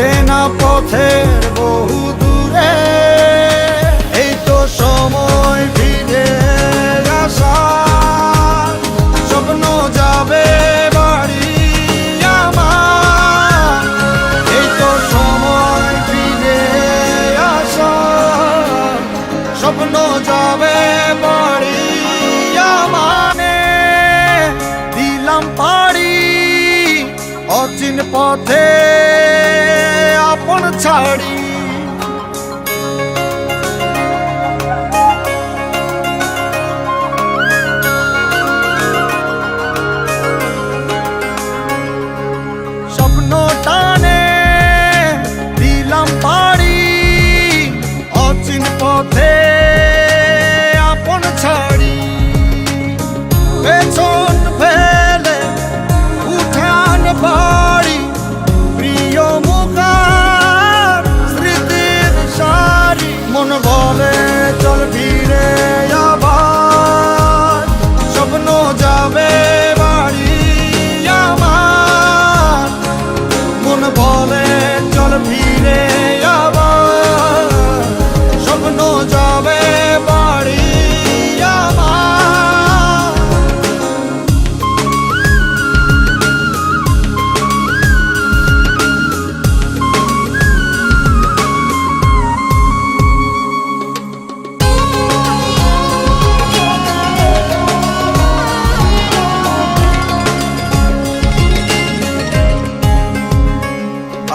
চেনা পথের বহু দূরে, এই তো সময় ফিরে আসার স্বপ্ন যাবে বাড়ি আমার, এই তো সময় ফিরে আসার স্বপ্ন যাবে বাড়ি আমানে দিলাম পাড়ি অচিন পথে। আপন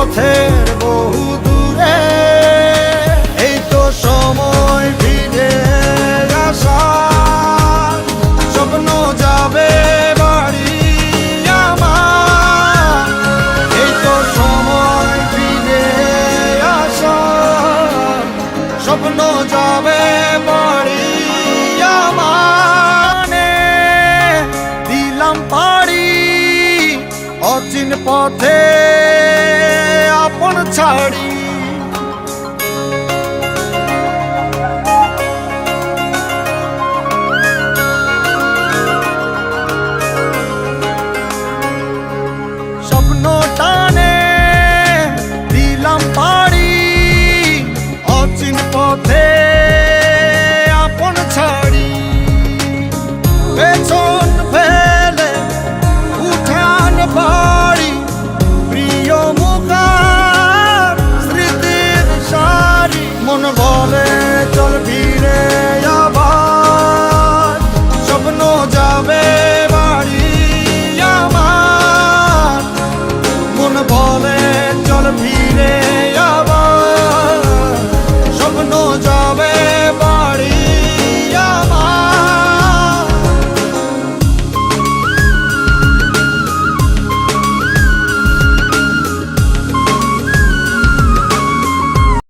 পথের বহু দূরে, এই তো সময় ফিরে আসার স্বপ্ন যাবে বাড়ি আমার, এই তো সময় ফিরে আসার স্বপ্ন যাবে বাড়ি আমানে দিলাম পাড়ি পথে। জীবন ছাড়ি। স্বপ্ন টানে দিলাম পাড়ি অচিন পথে